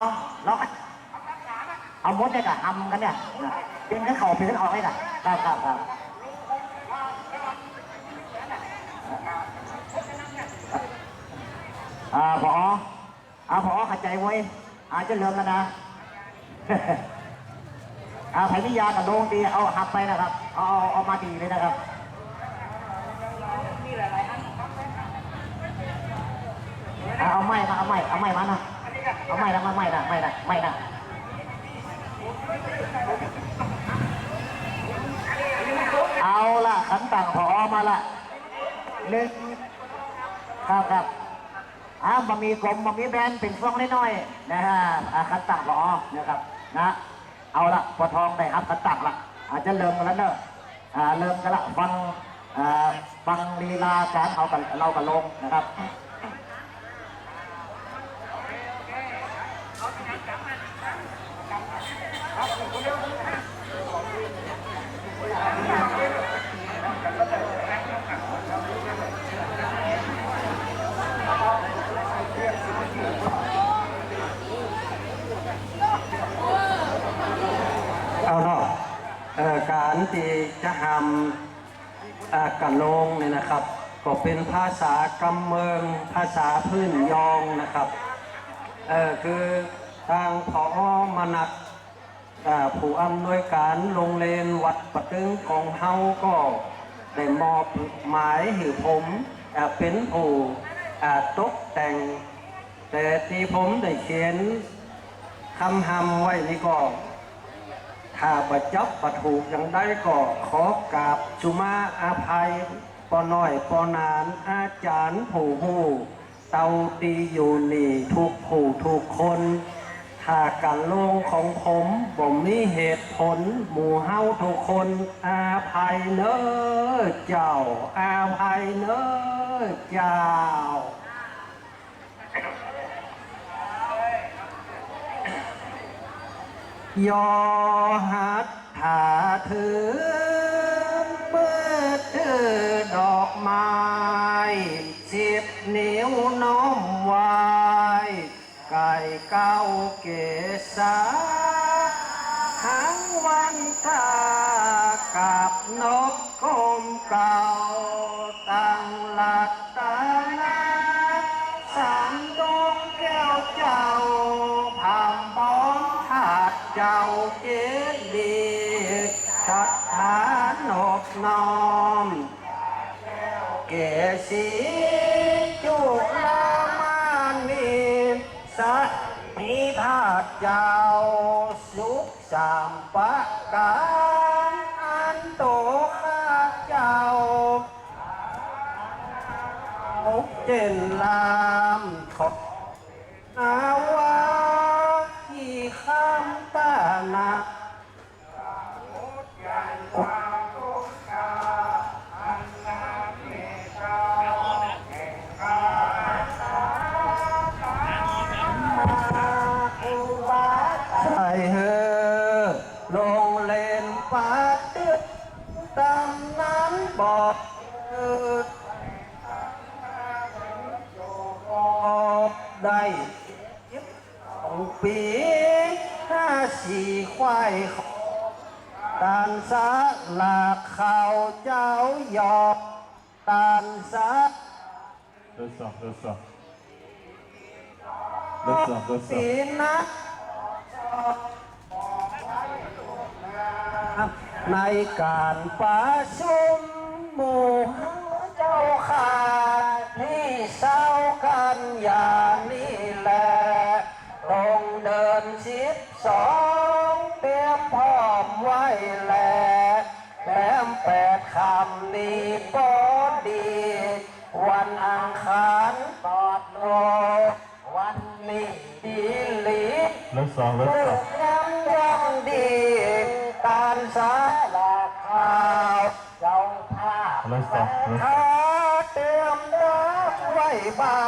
เอาเราก็เอามดเนี่ยกับทำกันเนี่ยเปลี่ยนกันเข่าเปลี่ยนกันออกให้น่ะครับครับครับอ่าพออ่าพอขัดใจไว้อาจจะเลื่อมแล้วนะอาไผ่นิยากับโดงดีเอาหักไปนะครับเอาเอาเอามาดีเลยนะครับเอาเอาไม้มาเอาไม้เอาไม้มานะ เอาไม้นะมาไม้นะไม้นะไม้นะเอาละขันต่างพอมาละหนึ่งครับครับอ่ามามีกลมมามีแบนเป็นฟองน้อยๆนะฮะอ่าขันต่างพอนะครับนะ เอาละปอทองได้ครับขันต่างละอาจจะเริ่มกันแล้วเนอะเริ่มกันละฟังฟังลีลาการเอากันเรากันลงนะครับ เอาเนาะเอ่อการ ที่จะทำกะโลงเนี่ยนะครับ ก็เป็นภาษากำเมืองภาษาพื้นยองนะครับเออคือทางพอมนัดผู้อำนวยการโรงเรียนวัดปะตึงของเฮาก็ได้มอบหมายให้ผมเป็นผู้ตกแต่ง แต่ที่ผมได้เขียนคำหำไว้นี่ก็ ถ้าบจับประถูกอย่างได้ก็ขอกราบจุมาอาภัยปอน้อยปอนานอาจารย์ผู้หูเตาตีอยู่นี่ทุกผู้ทุกคน ถ้าการลงของผมบ่มีเหตุผล หมู่เฮาทุกคนอาภัยเนอเจ้า อาภัยเนอเจ้า ยอหัดถาเธอเปิดถือ เจ้าเจดีย์ชัดฐานอบน้อม เกศีจุลามานีสัตมีธาตุเจ้าสุขสามประการอันโตข้าเจ้าเจนลามขอบอาวา นาใส่เฮอลงเลนปาตึดตามนั้นบอกเออบอกได้ของปีห้า สี่ควายตานสะหลากข่าวเจ้าหยอกตานสะ That's up, that's up. That's up, that's ปีนะในการประชุมหมู่เจ้าขาที่เศร้า คำนี้ปอดี วันอังคารปลอดโลกวันนี้ดีหลี Let's up, เลิ let's ก up. ยังยังดีการสาลาข่าวเจ้าภาพ Let's up, let's ข้า up. เตรียมรับไว้บา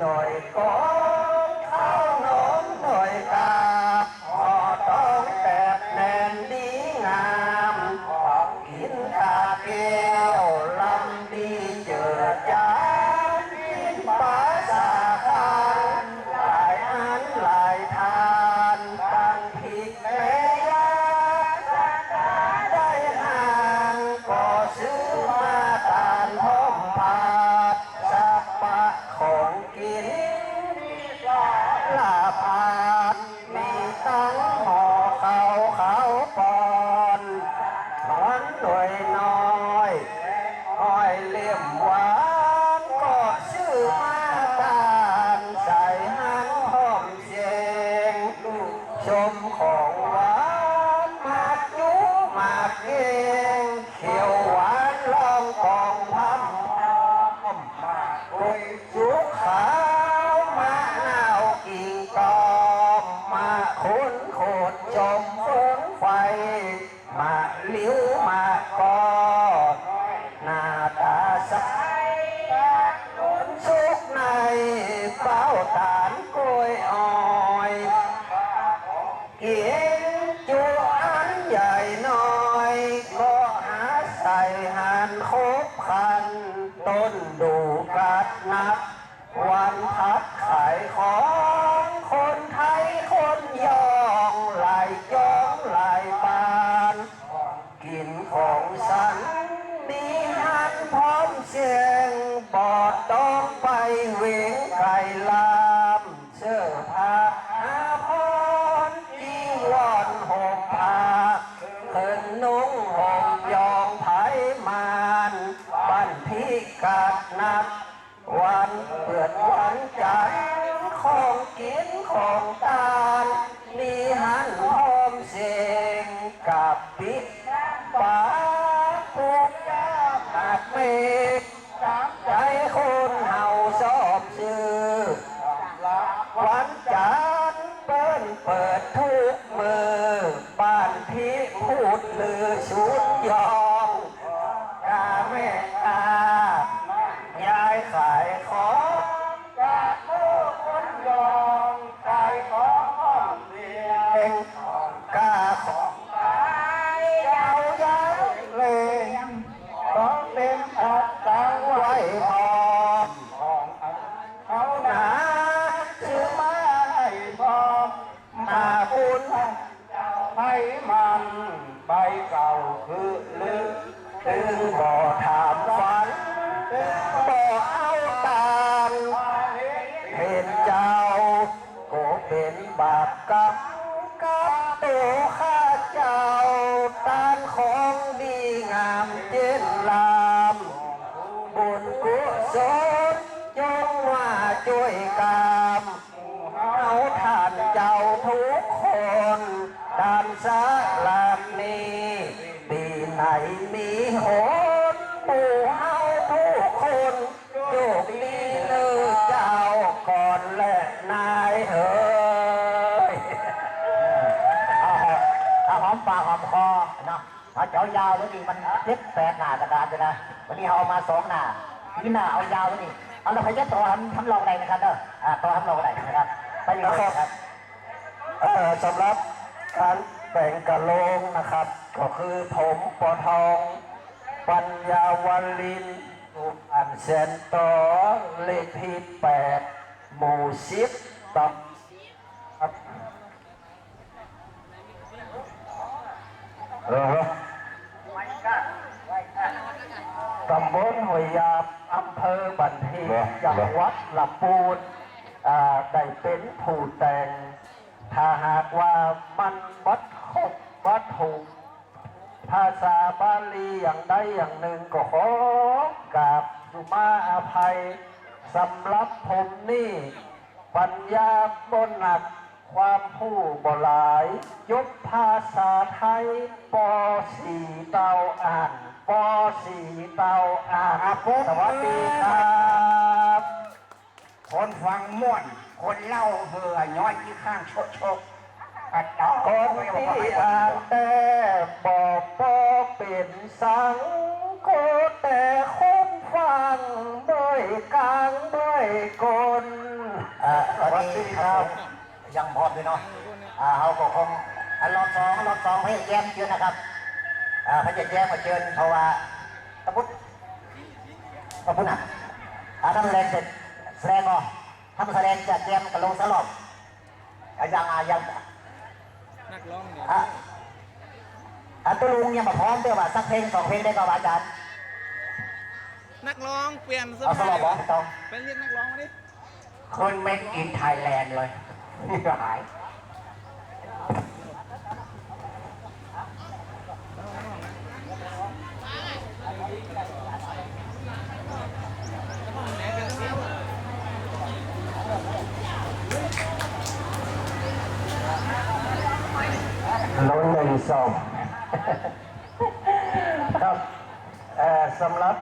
nói có casa. ันเปิดวันจันทร์ของกินของตาลมีหันหอมเสงกับปิดปาปุกยาตัดเมกตามใจคนเฮาชอบซื้อวันจันเปิ้นเปิดทุกมือบ้านพี่พูดลือชุดยอ เอาเจ้ายาวแล้วนี่มันเจ็ดแปดหน้ากระดาษเลยนะ วันนี้เอามาสองหน้านี่หน้าเอายาวแล้วนี่เอาเราพยายามต่อทำทำลองอะไรนะครับเด้ออ่าต่อทำลองอะไรนะครับไปเลยครับเอ่อสำหรับการแต่งกะโลงนะครับ ก็คือผมปอทอง ปัญญาวลินอุอันเซนโตอเลขที่แปดหมู่สิบตำครับเออ ตำบลหวยยาบอำเภอบันทีเหรอจังหวัดลำพูนอ่าได้เป็นผู้แต่ง ถ้าหากว่ามันบัดครบบัดถูก ภาษาบาลีอย่างใดอย่างหนึ่งก็ขอกราบสุมาอภัยสำหรับผมนี่ ปัญญาบนหนักความผู้บ่หลาย ยกภาษาไทยปสี่เตาอ่าน ปสี่เตาอ่าครับผมสวัสดีครับ คนฟังม่วน คนเล่าเบื่อย้อยที่ข้างโชกชกอัดต่อคนที่อ่านแต่บอกบ่เป็นสังโกแต่คนฟังด้วยกลางด้วยกลอ่าตอนนี้ครับ ยังพร้อมอยู่เนาะอ่าเขาก็คงรอบสองรอบสองพยายามเจอนะครับ อ่าพยายามมาเจอเพราะว่าตะพุทธตะพุทธอะอ่าทำแสดงเสร็จแสดงก็ทำแสดงจะเตรียมกระลงสลบอะยังอะยังนักร้องเนี่ยอะอะตัวลุงยังมาพร้อมเด้อว่าสักเพลงสองเพลงได้ก็ว่าอาจารย์นักร้องเปลี่ยนเสื้อเอาสผ้าลบบอกต้องไปเรียกนักร้องมาดิคนเมกอินไทยแลนด์เลยนี่ก็หาย สองครับสำหรับ